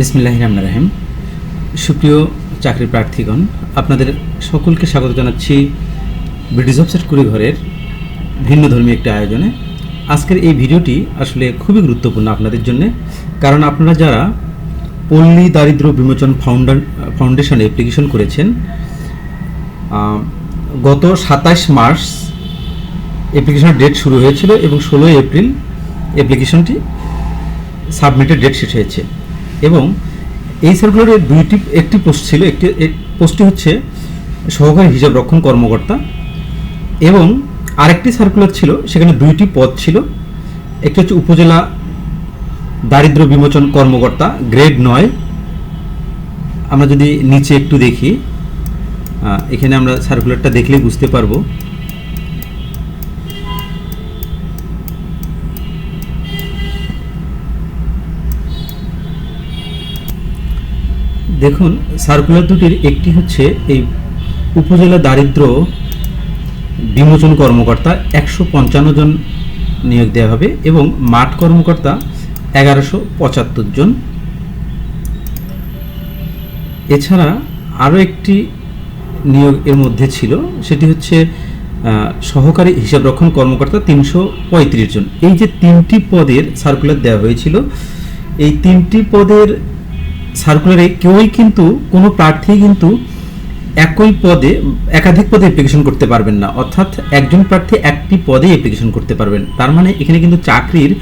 বিসমিল্লাহ রহমান রাহিম। সুপ্রিয় চাকরি প্রার্থীগণ, আপনাদের সকলকে স্বাগত জানাচ্ছি ব্রিটিশ অফসেট কুড়িঘরের ভিন্ন ধর্মী একটি আয়োজনে। আজকের এই ভিডিওটি আসলে খুবই গুরুত্বপূর্ণ আপনাদের জন্য, কারণ আপনারা যারা পল্লী দারিদ্র বিমোচন ফাউন্ডার ফাউন্ডেশনে অ্যাপ্লিকেশন করেছেন গত সাতাশ মার্চ অ্যাপ্লিকেশনের ডেট শুরু হয়েছিল এবং ষোলোই এপ্রিল অ্যাপ্লিকেশনটি সাবমিটের ডেট শেষ হয়েছে। এবং এই সার্কুলারের দুইটি, একটি পোস্ট ছিল, একটি এক- পোস্টটি হচ্ছে সহকারী হিসাব রক্ষণ কর্মকর্তা এবং আরেকটি সার্কুলার ছিল, সেখানে দুইটি পদ ছিল। একটি হচ্ছে উপজেলা দারিদ্র বিমোচন কর্মকর্তা গ্রেড নয়। আমরা যদি নিচে একটু দেখি এখানে আমরা সার্কুলারটা দেখলেই বুঝতে পারব। দেখুন সার্কুলার দুটির একটি হচ্ছে এই উপজেলা দারিদ্র বিমোচন কর্মকর্তা একশো পঞ্চান্ন জন নিয়োগ দেওয়া হবে এবং মাঠ কর্মকর্তা এগারোশো পঁচাত্তর জন। এছাড়া আরও একটি নিয়োগ এর মধ্যে ছিল, সেটি হচ্ছে সহকারী হিসাবরক্ষণ কর্মকর্তা তিনশো পঁয়ত্রিশ জন। এই যে তিনটি পদের সার্কুলার দেওয়া হয়েছিল, এই তিনটি পদের সার্কুলারে কেউই কিন্তু কোনো প্রার্থী কিন্তু একই পদে, একাধিক পদে অ্যাপ্লিকেশন করতে পারবেন না। অর্থাৎ একজন প্রার্থী একটি পদে অ্যাপ্লিকেশন করতে পারবেন। তার মানে এখানে কিন্তু চাকরির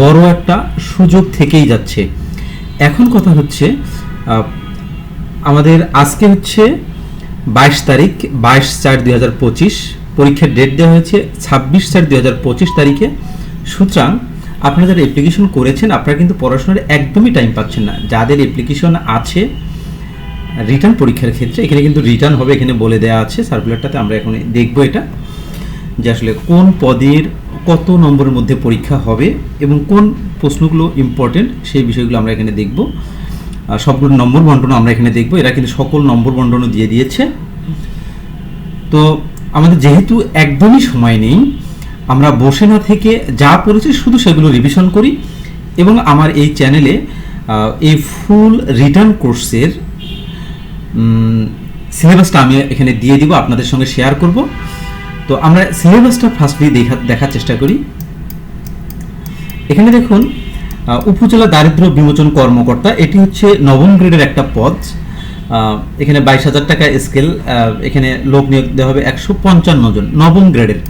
বড় একটা সুযোগ থেকেই যাচ্ছে। এখন কথা হচ্ছে আমাদের আজকে হচ্ছে বাইশ তারিখ, বাইশ চার দুই হাজার পঁচিশ। পরীক্ষার ডেট দেওয়া হয়েছে, ছাব্বিশ চার দুই হাজার পঁচিশ তারিখে। সুতরাং আপনারা যারা অ্যাপ্লিকেশন করেছেন, আপনারা কিন্তু পড়াশোনার একদমই টাইম পাচ্ছেন না। যাদের অ্যাপ্লিকেশন আছে রিটার্ন পরীক্ষার ক্ষেত্রে, এখানে কিন্তু রিটার্ন হবে, এখানে বলে দেওয়া আছে সার্কুলারটাতে আমরা এখন দেখব এটা, যে আসলে কোন পদের কত নম্বরের মধ্যে পরীক্ষা হবে এবং কোন প্রশ্নগুলো ইম্পর্টেন্ট সেই বিষয়গুলো আমরা এখানে দেখব। সবগুলো নম্বর বন্টন আমরা এখানে দেখব। এরা কিন্তু সকল নম্বর বন্টনও দিয়ে দিয়েছে। তো আমাদের যেহেতু একদমই সময় নেই আমরা বসে না থেকে যা পড়েছি শুধু সেগুলো রিভিশন করি এবং আমার এই চ্যানেলে এই ফুল রিটার্ন কোর্সের সিলেবাসটা আমি এখানে দিয়ে দিব, আপনাদের সঙ্গে শেয়ার করব। তো আমরা সিলেবাসটা ফার্স্টলি দেখা, দেখার চেষ্টা করি। এখানে দেখুন উপজেলা দারিদ্র বিমোচন কর্মকর্তা, এটি হচ্ছে নবম গ্রেডের একটা পদ। এখানে বাইশ হাজার টাকা স্কেল এখানে লোক নিয়োগ দেওয়া হবে একশো পঞ্চান্ন জন, নবম গ্রেডের।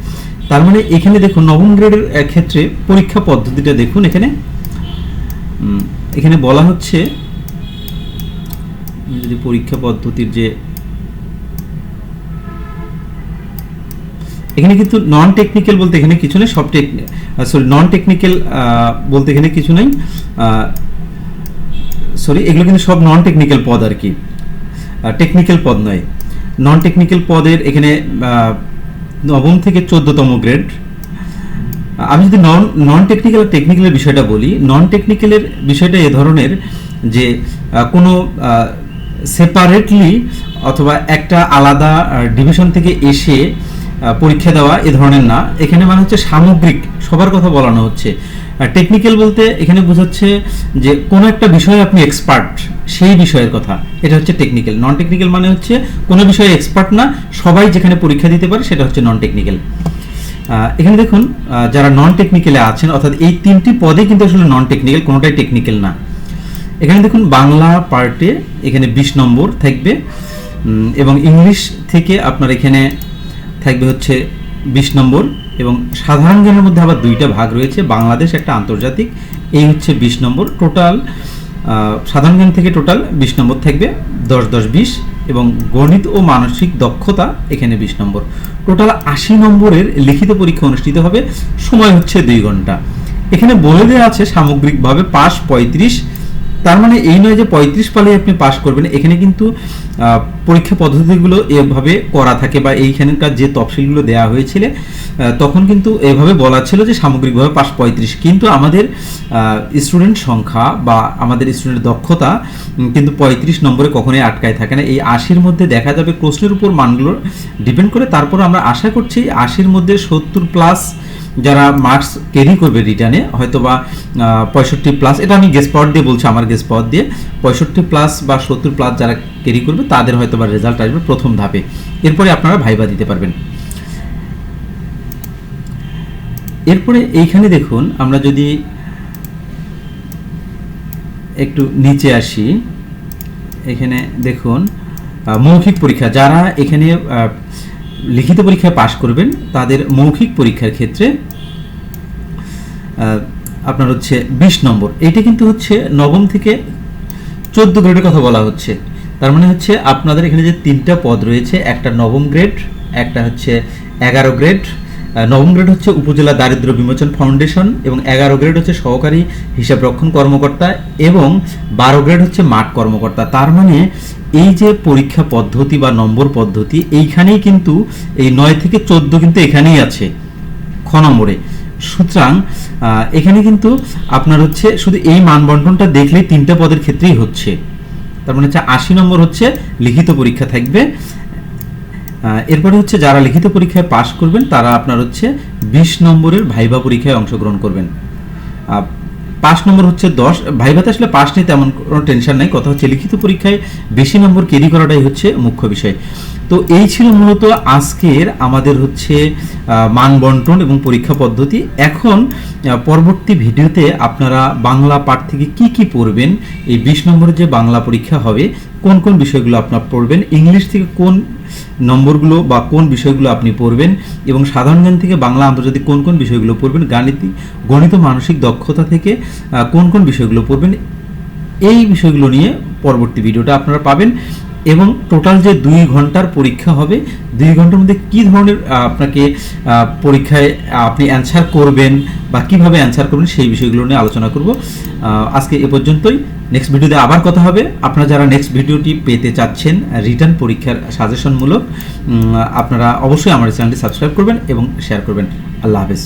তার মানে এখানে দেখুন নবম গ্রেডের ক্ষেত্রে পরীক্ষা পদ্ধতিটা দেখুন এখানে। এখানে বলা হচ্ছে যদি পরীক্ষা পদ্ধতির যে এখানে কিন্তু নন টেকনিক্যাল বলতে এখানে কিছু নেই, সব টেক সরি নন টেকনিক্যাল বলতে এখানে কিছু নেই। সরি এগুলো কিন্তু সব নন টেকনিক্যাল পদ আর কি। টেকনিক্যাল পদ নয়। নন টেকনিক্যাল পদের এখানে নবম থেকে চোদ্দতম গ্রেড। আমি যদি নন নন টেকনিক্যাল টেকনিক্যালের বিষয়টা বলি নন টেকনিক্যালের বিষয়টা এ ধরনের যে কোনো সেপারেটলি অথবা একটা আলাদা ডিভিশন থেকে এসে পরীক্ষা দেওয়া এ ধরনের না। এখানে মানে হচ্ছে সামগ্রিক, সবার কথা বলানো হচ্ছে। টেকনিক্যাল বলতে এখানে বোঝাচ্ছে যে কোনো একটা বিষয়ে আপনি এক্সপার্ট সেই বিষয়ের কথা। এটা হচ্ছে টেকনিক্যাল নন টেকনিক্যাল মানে হচ্ছে কোনো বিষয়ে এক্সপার্ট না, সবাই যেখানে পরীক্ষা দিতে পারে সেটা হচ্ছে নন টেকনিক্যাল এখানে দেখুন যারা নন টেকনিক্যালে আছেন, অর্থাৎ এই তিনটি পদে কিন্তু আসলে নন টেকনিক্যাল কোনোটাই টেকনিক্যাল না। এখানে দেখুন, বাংলা পার্টে এখানে বিশ নম্বর থাকবে। এবং ইংলিশ থেকে আপনার এখানে থাকবে হচ্ছে বিশ নম্বর এবং সাধারণ জ্ঞানের মধ্যে আবার দুইটা ভাগ রয়েছে, বাংলাদেশ একটা আন্তর্জাতিক, এই হচ্ছে বিশ নম্বর। টোটাল সাধারণ জ্ঞান থেকে টোটাল বিশ নম্বর থাকবে, দশ দশ, বিশ এবং গণিত ও মানসিক দক্ষতা এখানে বিশ নম্বর। টোটাল আশি নম্বরের লিখিত পরীক্ষা অনুষ্ঠিত হবে, সময় হচ্ছে দুই ঘণ্টা। এখানে বলে দেওয়া আছে সামগ্রিকভাবে পাস পঁয়ত্রিশ তার মানে এই নয় যে পঁয়ত্রিশ পালে আপনি পাস করবেন, এখানে কিন্তু পরীক্ষা পদ্ধতিগুলো এভাবে করা থাকে বা এইখানকার যে তফসিলগুলো দেওয়া হয়েছিল তখন কিন্তু এভাবে বলা ছিল যে সামগ্রিকভাবে পাস পঁয়ত্রিশ। কিন্তু আমাদের স্টুডেন্ট সংখ্যা বা আমাদের স্টুডেন্টের দক্ষতা কিন্তু পঁয়ত্রিশ নম্বরে কখনোই আটকায় থাকে না। এই আশির মধ্যে দেখা যাবে প্রশ্নের উপর মানগুলো ডিপেন্ড করে, তারপর আমরা আশা করছি আশির মধ্যে সত্তর প্লাস যারা মার্কস ক্যারি করবে রিটার্নে হয়তো বা পঁয়ষট্টি প্লাস এটা আমি গেস পাওয়ার দিয়ে বলছি, আমার গেস পাওয়ার দিয়ে, পঁয়ষট্টি প্লাস বা সত্তর প্লাস যারা ক্যারি করবে, তাদের হয়তো বা রেজাল্ট আসবে প্রথম ধাপে। এরপরে আপনারা ভাইবা দিতে পারবেন। এরপরে এইখানে দেখুন, আমরা যদি একটু নিচে আসি, এখানে দেখুন মৌখিক পরীক্ষা, যারা এখানে লিখিত পরীক্ষায় পাশ করবেন, তাদের মৌখিক পরীক্ষার ক্ষেত্রে আপনার হচ্ছে বিশ নম্বর। এটা কিন্তু হচ্ছে নবম থেকে চোদ্দ গ্রেডের কথা বলা হচ্ছে। তার মানে হচ্ছে আপনাদের এখানে যে তিনটা পদ রয়েছে, একটা নবম গ্রেড, একটা হচ্ছে এগারো গ্রেড। নবম গ্রেড হচ্ছে উপজেলা দারিদ্র বিমোচন ফাউন্ডেশন এবং এগারো গ্রেড হচ্ছে সহকারী হিসাব রক্ষণ কর্মকর্তা এবং বারো গ্রেড হচ্ছে মাঠ কর্মকর্তা। তার মানে এই যে পরীক্ষা পদ্ধতি বা নম্বর পদ্ধতি, এইখানেই কিন্তু এই নয় থেকে চোদ্দ কিন্তু এখানেই আছে, খ নম্বরে। সুতরাং এখানে কিন্তু আপনার হচ্ছে শুধু এই মানবন্টনটা দেখলেই তিনটা পদের ক্ষেত্রেই হচ্ছে। তার মানে হচ্ছে আশি নম্বর হচ্ছে লিখিত পরীক্ষা থাকবে। এরপরে হচ্ছে যারা লিখিত পরীক্ষায় পাশ করবেন, তারা আপনার হচ্ছে বিশ নম্বরের ভাইবা পরীক্ষায় অংশগ্রহণ করবেন। পাঁচ নম্বর হচ্ছে দশ। ভাইভাতে আসলে পাস নিয়ে তেমন কোনো টেনশন নাই। কথা হচ্ছে লিখিত পরীক্ষায় বেশি নম্বর ক্যারি করাটাই হচ্ছে মুখ্য বিষয়। তো এই ছিল মূলত আজকের আমাদের হচ্ছে আহ, মান বন্টন এবং পরীক্ষা পদ্ধতি। এখন পরবর্তী ভিডিওতে আপনারা বাংলা পাঠ থেকে কি কি পড়বেন এই বিশ নম্বরের যে বাংলা পরীক্ষা হবে কোন কোন বিষয়গুলো আপনার পড়বেন ইংলিশ থেকে কোন নম্বরগুলো বা কোন বিষয়গুলো আপনি পড়বেন এবং সাধারণ জ্ঞান থেকে বাংলা আন্তর্জাতিক কোন কোন বিষয়গুলো পড়বেন, গাণিতিক, গণিত, মানসিক দক্ষতা থেকে কোন কোন বিষয়গুলো পড়বেন, এই বিষয়গুলো নিয়ে পরবর্তী ভিডিওটা আপনারা পাবেন। এবং টোটাল যে দুই ঘণ্টার পরীক্ষা হবে, দুই ঘণ্টার মধ্যে কি ধরনের আপনাকে পরীক্ষায় আপনি অ্যান্সার করবেন বা কীভাবে অ্যান্সার করবেন সেই বিষয়গুলো নিয়ে আলোচনা করব। আজকে এ পর্যন্তই। নেক্সট ভিডিওতে আবার কথা হবে। আপনারা যারা নেক্সট ভিডিওটি পেতে চাচ্ছেন রিটার্ন পরীক্ষার সাজেশনমূলক আপনারা অবশ্যই আমার চ্যানেলটি সাবস্ক্রাইব করবেন এবং শেয়ার করবেন। আল্লাহ হাফেজ।